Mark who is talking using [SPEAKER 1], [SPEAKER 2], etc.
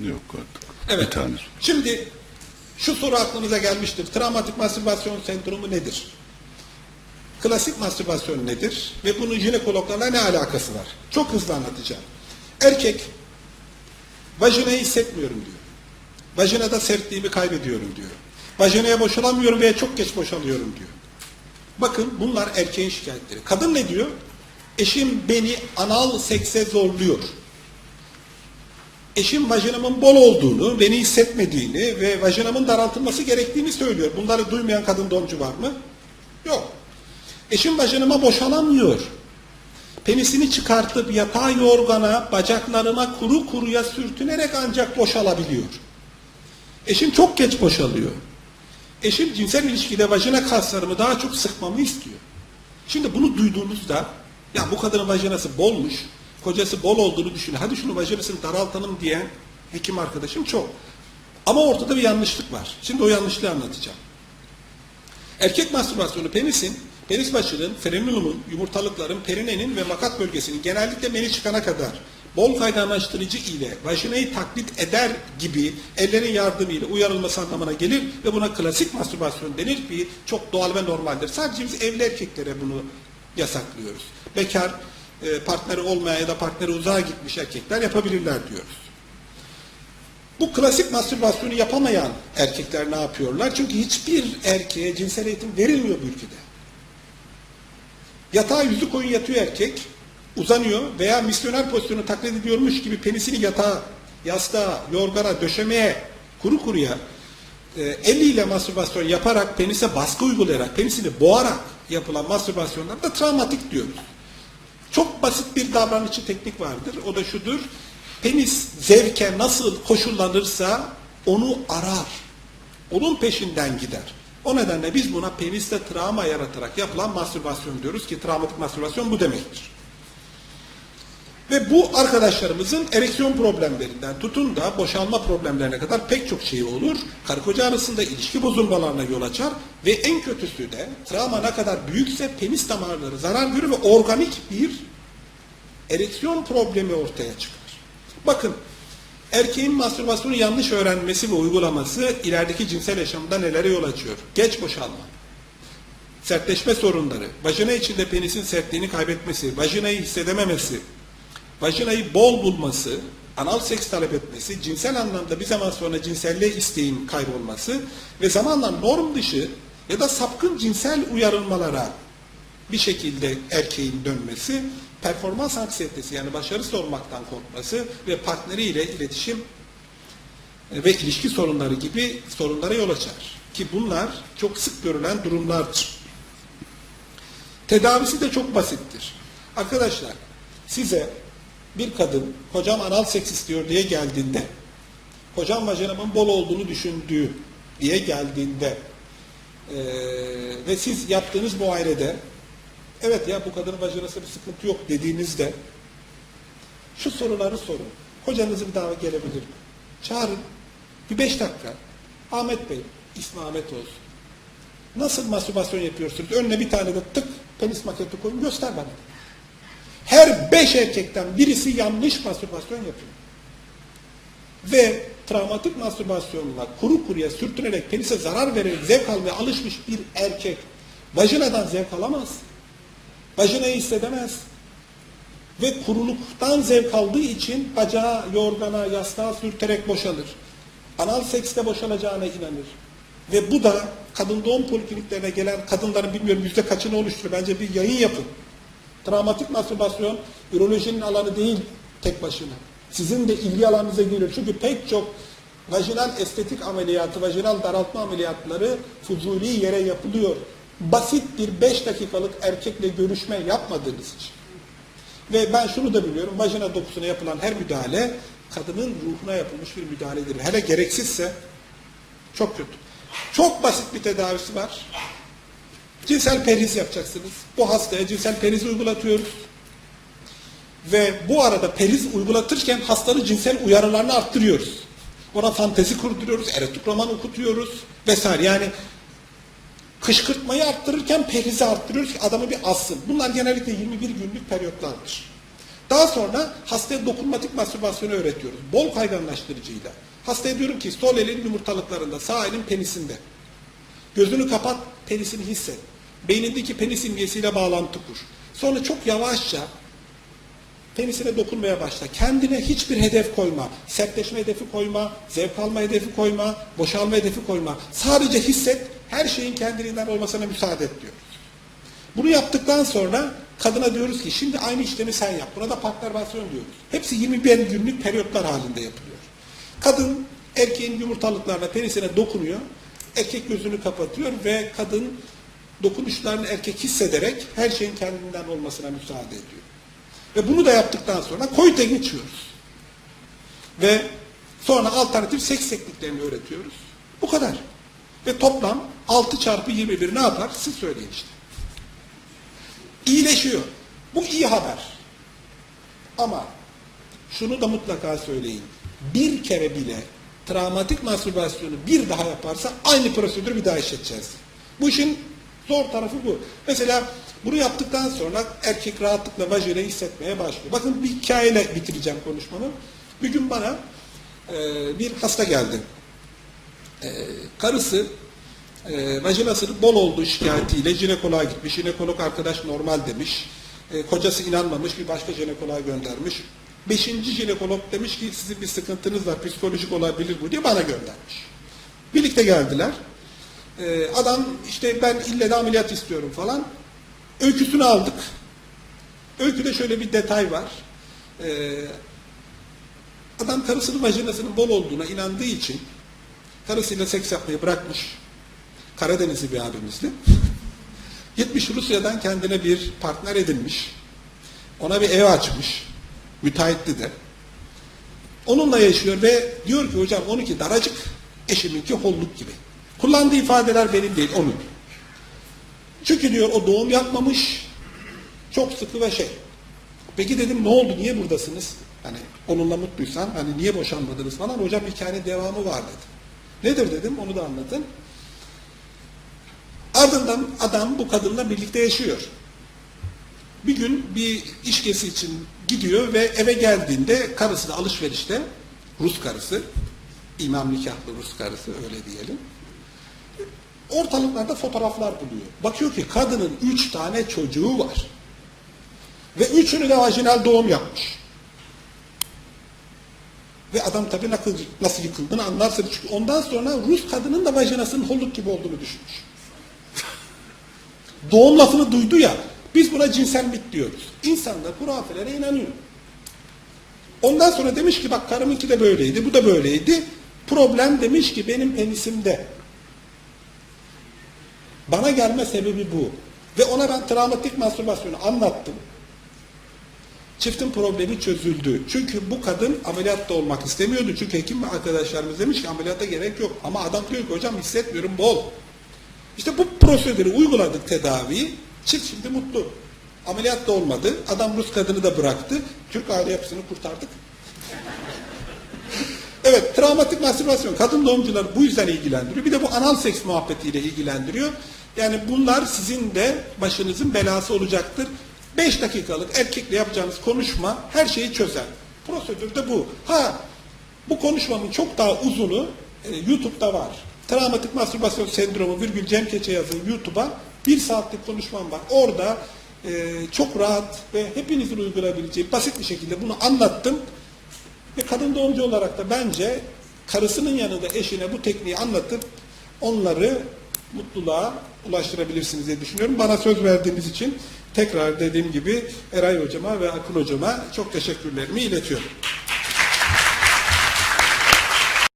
[SPEAKER 1] Yok artık.
[SPEAKER 2] Evet.
[SPEAKER 1] Bir.
[SPEAKER 2] Şimdi şu soru aklınıza gelmiştir. Travmatik mastürbasyon sendromu nedir? Klasik mastürbasyon nedir? Ve bunun jinekologlarla ne alakası var? Çok hızlı anlatacağım. Erkek vajinayı hissetmiyorum diyor. Vajinada sertliğimi kaybediyorum diyor. Vajinaya boşalamıyorum veya çok geç boşalıyorum diyor. Bakın bunlar erkeğin şikayetleri. Kadın ne diyor? Eşim beni anal sekse zorluyor eşim vajinamın bol olduğunu, beni hissetmediğini ve vajinamın daraltılması gerektiğini söylüyor. Bunları duymayan kadın doğumcu var mı? Yok. Eşim vajinama boşalamıyor. Penisini çıkartıp yatağa yorgana, bacaklarıma kuru kuruya sürtünerek ancak boşalabiliyor. Eşim çok geç boşalıyor. Eşim cinsel ilişkide vajina kaslarımı daha çok sıkmamı istiyor. Şimdi bunu duyduğunuzda ya bu kadının vajinası bolmuş, kocası bol olduğunu düşünün. Hadi şunu vajinasını daraltalım diyen hekim arkadaşım çok. Ama ortada bir yanlışlık var. Şimdi o yanlışlığı anlatacağım. Erkek mastürbasyonu penisin, penis başının, frenulumun, yumurtalıkların, perinenin ve makat bölgesinin genellikle meni çıkana kadar bol kaynaştırıcı ile vajinayı taklit eder gibi ellerin yardımıyla uyarılması anlamına gelir ve buna klasik mastürbasyon denir ki çok doğal ve normaldir. Sadece biz evli erkeklere bunu yasaklıyoruz. Bekar, e, partneri olmayan ya da partneri uzağa gitmiş erkekler yapabilirler diyoruz. Bu klasik mastürbasyonu yapamayan erkekler ne yapıyorlar? Çünkü hiçbir erkeğe cinsel eğitim verilmiyor bu ülkede. Yatağa yüzü koyun yatıyor erkek, uzanıyor veya misyoner pozisyonu taklit ediyormuş gibi penisini yatağa, yastığa, yorgana, döşemeye, kuru kuruya e, eliyle mastürbasyon yaparak penise baskı uygulayarak, penisini boğarak yapılan mastürbasyonlar da travmatik diyoruz. Çok basit bir davranışçı teknik vardır. O da şudur. Penis zevke nasıl koşullanırsa onu arar. Onun peşinden gider. O nedenle biz buna peniste travma yaratarak yapılan mastürbasyon diyoruz ki travmatik mastürbasyon bu demektir. Ve bu arkadaşlarımızın ereksiyon problemlerinden tutun da boşalma problemlerine kadar pek çok şey olur. Karı koca arasında ilişki bozulmalarına yol açar ve en kötüsü de travma ne kadar büyükse penis damarları zarar görür ve organik bir ereksiyon problemi ortaya çıkar. Bakın erkeğin mastürbasyonu yanlış öğrenmesi ve uygulaması ilerideki cinsel yaşamında nelere yol açıyor? Geç boşalma, sertleşme sorunları, vajina içinde penisin sertliğini kaybetmesi, vajinayı hissedememesi, vajinayı bol bulması, anal seks talep etmesi, cinsel anlamda bir zaman sonra cinselliğe isteğin kaybolması ve zamanla norm dışı ya da sapkın cinsel uyarılmalara bir şekilde erkeğin dönmesi, performans anksiyetesi yani başarı sormaktan korkması ve partneriyle iletişim e, ve ilişki sorunları gibi sorunlara yol açar. Ki bunlar çok sık görülen durumlardır. Tedavisi de çok basittir. Arkadaşlar size bir kadın kocam anal seks istiyor diye geldiğinde kocam vajinamın bol olduğunu düşündüğü diye geldiğinde eee, ve siz yaptığınız muayenede evet ya bu kadının vajinası bir sıkıntı yok dediğinizde şu soruları sorun. Kocanızın daha gelebilir mi? Çağırın. Bir beş dakika. Ahmet Bey, ismi Ahmet olsun. Nasıl mastürbasyon yapıyorsunuz? Önüne bir tane de tık penis maketi koyun göster bana. Her beş erkekten birisi yanlış mastürbasyon yapıyor. Ve travmatik mastürbasyonla kuru kuruya sürtünerek penise zarar vererek zevk almaya alışmış bir erkek vajinadan zevk alamaz. Vajinayı hissedemez. Ve kuruluktan zevk aldığı için bacağı yorgana, yastığa sürterek boşalır. Anal sekste boşalacağına inanır. Ve bu da kadın doğum polikliniklerine gelen kadınların bilmiyorum yüzde kaçını oluşturuyor. Bence bir yayın yapın. Travmatik mastürbasyon ürolojinin alanı değil tek başına. Sizin de ilgi alanınıza giriyor. Çünkü pek çok vajinal estetik ameliyatı, vajinal daraltma ameliyatları fuzuli yere yapılıyor. Basit bir 5 dakikalık erkekle görüşme yapmadığınız için. Ve ben şunu da biliyorum, vajina dokusuna yapılan her müdahale kadının ruhuna yapılmış bir müdahaledir. Hele gereksizse çok kötü. Çok basit bir tedavisi var. Cinsel periz yapacaksınız. Bu hastaya cinsel periz uygulatıyoruz. Ve bu arada periz uygulatırken hastanın cinsel uyarılarını arttırıyoruz. Ona fantezi kurduruyoruz, erotik roman okutuyoruz vesaire. Yani kışkırtmayı arttırırken perizi arttırıyoruz ki adamı bir assın. Bunlar genellikle 21 günlük periyotlardır. Daha sonra hastaya dokunmatik mastürbasyonu öğretiyoruz. Bol kayganlaştırıcıyla. Hastaya diyorum ki sol elin yumurtalıklarında, sağ elin penisinde. Gözünü kapat, penisini hisset. Beynindeki penis imgesiyle bağlantı kur. Sonra çok yavaşça penisine dokunmaya başla. Kendine hiçbir hedef koyma. Sertleşme hedefi koyma, zevk alma hedefi koyma, boşalma hedefi koyma. Sadece hisset, her şeyin kendiliğinden olmasına müsaade et diyor. Bunu yaptıktan sonra kadına diyoruz ki şimdi aynı işlemi sen yap. Buna da partnervasyon diyoruz. Hepsi 21 günlük periyotlar halinde yapılıyor. Kadın erkeğin yumurtalıklarına, penisine dokunuyor. Erkek gözünü kapatıyor ve kadın dokunuşlarını erkek hissederek her şeyin kendinden olmasına müsaade ediyor. Ve bunu da yaptıktan sonra koyta geçiyoruz. Ve sonra alternatif seks tekniklerini öğretiyoruz. Bu kadar. Ve toplam 6 çarpı 21 ne yapar? Siz söyleyin işte. İyileşiyor. Bu iyi haber. Ama şunu da mutlaka söyleyin. Bir kere bile travmatik mastürbasyonu bir daha yaparsa aynı prosedürü bir daha işleteceğiz. Bu işin zor tarafı bu. Mesela bunu yaptıktan sonra erkek rahatlıkla vajinayı hissetmeye başlıyor. Bakın bir hikayeyle bitireceğim konuşmamı. Bir gün bana e, bir hasta geldi. E, karısı e, vajinasının bol olduğu şikayetiyle jinekoloğa gitmiş. Jinekolog arkadaş normal demiş. E, kocası inanmamış bir başka jinekoloğa göndermiş. Beşinci jinekolog demiş ki sizin bir sıkıntınız var psikolojik olabilir bu diye bana göndermiş. Birlikte geldiler. E, adam işte ben ille de ameliyat istiyorum falan. Öyküsünü aldık. Öyküde şöyle bir detay var. E, adam karısının vajinasının bol olduğuna inandığı için karısıyla seks yapmayı bırakmış. Karadenizli bir abimizdi. Gitmiş Rusya'dan kendine bir partner edinmiş. Ona bir ev açmış. Müteahhitti de. Onunla yaşıyor ve diyor ki hocam onunki daracık, eşiminki holluk gibi. Kullandığı ifadeler benim değil, onun. Çünkü diyor o doğum yapmamış, çok sıkı ve şey. Peki dedim ne oldu, niye buradasınız? Hani onunla mutluysan, hani niye boşanmadınız falan. Hocam hikayenin devamı var dedi. Nedir dedim, onu da anlatın. Ardından adam bu kadınla birlikte yaşıyor. Bir gün bir iş gezi için gidiyor ve eve geldiğinde karısı da alışverişte, Rus karısı, imam nikahlı Rus karısı öyle diyelim. Ortalıklarda fotoğraflar buluyor. Bakıyor ki kadının üç tane çocuğu var. Ve üçünü de vajinal doğum yapmış. Ve adam tabii nasıl, nasıl yıkıldığını anlarsınız. Çünkü ondan sonra Rus kadının da vajinasının holluk gibi olduğunu düşünmüş. Doğum lafını duydu ya, biz buna cinsel mit diyoruz. İnsanlar hurafelere inanıyor. Ondan sonra demiş ki bak karımınki de böyleydi, bu da böyleydi. Problem demiş ki benim penisimde. Bana gelme sebebi bu. Ve ona ben travmatik mastürbasyonu anlattım. Çiftin problemi çözüldü. Çünkü bu kadın ameliyatta olmak istemiyordu. Çünkü hekim arkadaşlarımız demiş ki ameliyata gerek yok. Ama adam diyor ki hocam hissetmiyorum bol. İşte bu prosedürü uyguladık tedaviyi. Çift şimdi mutlu. Ameliyat da olmadı. Adam Rus kadını da bıraktı. Türk aile yapısını kurtardık. evet, travmatik mastürbasyon kadın doğumcuları bu yüzden ilgilendiriyor. Bir de bu anal seks muhabbetiyle ilgilendiriyor. Yani bunlar sizin de başınızın belası olacaktır. 5 dakikalık erkekle yapacağınız konuşma her şeyi çözer. Prosedür de bu. Ha, bu konuşmamın çok daha uzunu e, YouTube'da var. Travmatik mastürbasyon sendromu virgül Cem Keçe yazın YouTube'a bir saatlik konuşmam var. Orada e, çok rahat ve hepinizin uygulayabileceği basit bir şekilde bunu anlattım. Ve kadın doğumcu olarak da bence karısının yanında eşine bu tekniği anlatıp onları mutluluğa ulaştırabilirsiniz diye düşünüyorum. Bana söz verdiğiniz için tekrar dediğim gibi Eray Hocama ve Akın Hocama çok teşekkürlerimi iletiyorum.